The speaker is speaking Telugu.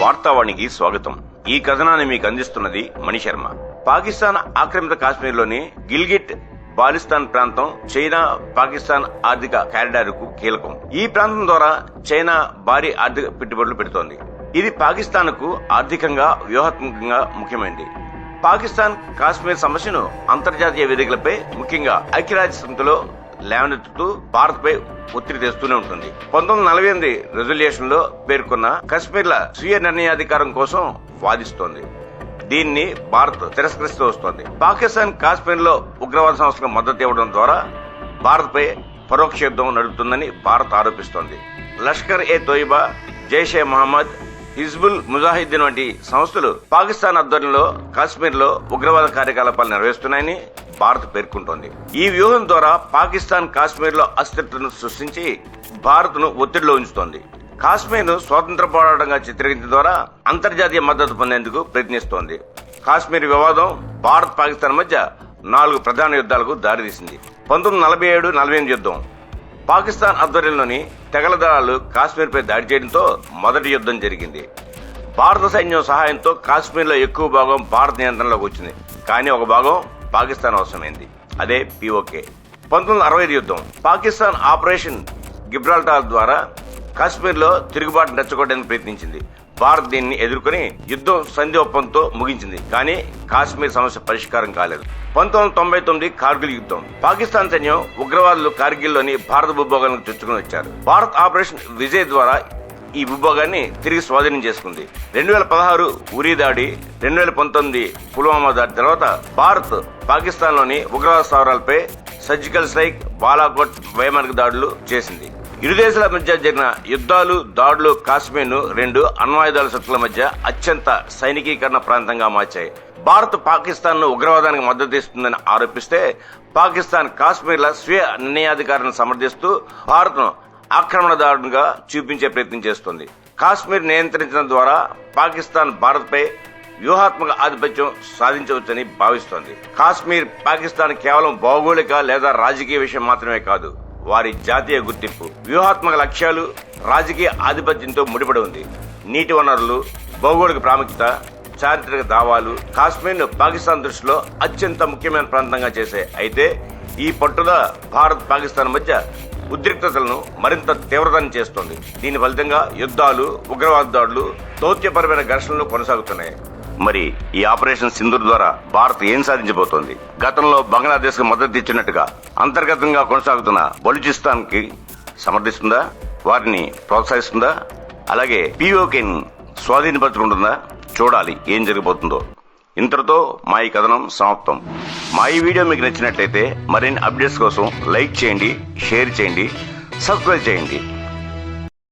వార్తావాణికి స్వాగతం. ఈ కథనాన్ని మీకు అందిస్తున్నది మణిశర్మ పాకిస్తాన్ ఆక్రమిత కాశ్మీర్లోని గిల్గిట్ బాలిస్తాన్ ప్రాంతం చైనా పాకిస్తాన్ ఆర్థిక కారిడార్కు కీలకం. ఈ ప్రాంతం ద్వారా చైనా భారీ ఆర్థిక పెట్టుబడులు పెడుతోంది. ఇది పాకిస్తాన్కు ఆర్థికంగా వ్యూహాత్మకంగా ముఖ్యమైనది పాకిస్తాన్ కాశ్మీర్ సమస్యను అంతర్జాతీయ వేదికలపై ముఖ్యంగా ఐక్యరాజ్య సమితిలో లేవనెత్తుతూ భారత్ పై ఒత్తిడి తెస్తూనే ఉంటుంది. పంతొమ్మిది నలభై ఎనిమిది రెజల్యూషన్లో పేర్కొన్న కశ్మీర్ల స్వీయ నిర్ణయాధికారం కోసం వాదిస్తోంది. దీన్ని భారత్ తిరస్కరిస్తూ వస్తోంది. పాకిస్తాన్ కాశ్మీర్లో ఉగ్రవాద సంస్థలకు మద్దతు ఇవ్వడం ద్వారా భారత్పై పరోక్ష యుద్ధం నడుపుతుందని భారత్ ఆరోపిస్తోంది. లష్కర్ ఏ తోయిబా జైషే మహమ్మద్ హిజ్బుల్ ముజాహిద్దీన్ వంటి సంస్థలు పాకిస్తాన్ ఆధ్వర్యంలో కాశ్మీర్లో ఉగ్రవాద కార్యకలాపాలు నిర్వహిస్తున్నాయని భారత్ పేర్కొంటోంది. ఈ వ్యూహం ద్వారా పాకిస్తాన్ కాశ్మీర్లో అస్థిరతను సృష్టించి భారత్ను ఒత్తిడిలో ఉంచుతోంది. కాశ్మీర్ను స్వాతంత్ర పోరాటంగా చిత్రీకరించడం ద్వారా అంతర్జాతీయ మద్దతు పొందేందుకు ప్రయత్నిస్తోంది. కాశ్మీర్ వివాదం భారత్ పాకిస్తాన్ మధ్య నాలుగు ప్రధాన యుద్ధాలకు దారితీసింది. పంతొమ్మిది నలభై ఏడు నలభై ఎనిమిది యుద్ధం. పాకిస్తాన్ ఆధ్వర్యంలోని తెగల దళాలు కాశ్మీర్పై దాడి చేయడంతో మొదటి యుద్ధం జరిగింది. భారత సైన్యం సహాయంతో కాశ్మీర్లో ఎక్కువ భాగం భారత నియంత్రణలోకి వచ్చింది. కానీ ఒక భాగం పాకిస్తాన్ అవసరమైంది. అదే పిఓకే పంతొమ్మిది వందల అరవై యుద్ధం. పాకిస్తాన్ ఆపరేషన్ గిబ్రాల్టార్ ద్వారా కాశ్మీర్లో తిరుగుబాటు రెచ్చగొట్టడానికి ప్రయత్నించింది. భారత్ దీన్ని ఎదుర్కొని యుద్ధం సంధి ఒప్పందంతో ముగించింది. కానీ కాశ్మీర్ సమస్య పరిష్కారం కాలేదు. పంతొమ్మిది వందల తొంభై తొమ్మిది కార్గిల్ యుద్ధం. పాకిస్తాన్ సైన్యం ఉగ్రవాదులు కార్గిల్లోని భారత భూభాగాలను చొచ్చుకుని వచ్చారు. భారత్ ఆపరేషన్ విజయ్ ద్వారా ఈ భూభాగాన్ని తిరిగి స్వాధీనం చేసుకుంది. రెండు వేల పదహారు ఉరి దాడి రెండు వేల పంతొమ్మిది పుల్వామా దాడి తర్వాత భారత్ పాకిస్తాన్లోని ఉగ్రవాద స్థావరాలపై సర్జికల్ స్ట్రైక్ బాలాకోట్ వైమానిక దాడులు చేసింది. ఇరు దేశాల మధ్య జరిగిన యుద్ధాలు దాడులు కాశ్మీర్ను రెండు అణ్వాయుధాల శక్తుల మధ్య అత్యంత సైనికీకరణ ప్రాంతంగా మార్చాయి. భారత్ పాకిస్తాన్ను ఉగ్రవాదానికి మద్దతు ఇస్తుందని ఆరోపిస్తే పాకిస్తాన్ కాశ్మీర్ల స్వీయ నిర్ణయాధికారాన్ని సమర్థిస్తూ భారత్ను ఆక్రమణదారునిగా చూపించే ప్రయత్నం చేస్తోంది. కాశ్మీర్ నియంత్రించడం ద్వారా పాకిస్తాన్ భారత్పై వ్యూహాత్మక ఆధిపత్యం సాధించవచ్చని భావిస్తోంది. కాశ్మీర్ పాకిస్తాన్ కేవలం భౌగోళిక లేదా రాజకీయ విషయం మాత్రమే కాదు వారి జాతీయ గుర్తింపు వ్యూహాత్మక లక్ష్యాలు రాజకీయ ఆధిపత్యంతో ముడిపడి ఉంది. నీటి వనరులు భౌగోళిక ప్రాముఖ్యత చారిత్రక దావాలు కాశ్మీర్ను పాకిస్తాన్ దృష్టిలో అత్యంత ముఖ్యమైన ప్రాంతంగా చేశాయి. అయితే ఈ పట్టుదల భారత్ పాకిస్తాన్ మధ్య ఉద్రిక్తతలను మరింత తీవ్రతరం చేస్తోంది. దీని ఫలితంగా యుద్ధాలు ఉగ్రవాద దాడులు దౌత్యపరమైన ఘర్షణలు కొనసాగుతున్నాయి. మరి ఈ ఆపరేషన్ సింధూర్ ద్వారా భారత్ ఏం సాధించబోతోంది? గతంలో బంగ్లాదేశ్కు మద్దతు ఇచ్చినట్టుగా అంతర్గతంగా కొనసాగుతున్న బలూచిస్తాన్కి సమర్థిస్తుందా? వారిని ప్రోత్సహిస్తుందా? అలాగే పీఓకేని స్వాధీనపరచుకుంటుందా? చూడాలి ఏం జరగబోతుందో. ఇంతటితో మా ఈ కథనం సమాప్తం. మా ఈ వీడియో మీకు నచ్చినట్లయితే మరిన్ని అప్డేట్స్ కోసం లైక్ చేయండి షేర్ చేయండి సబ్స్క్రైబ్ చేయండి.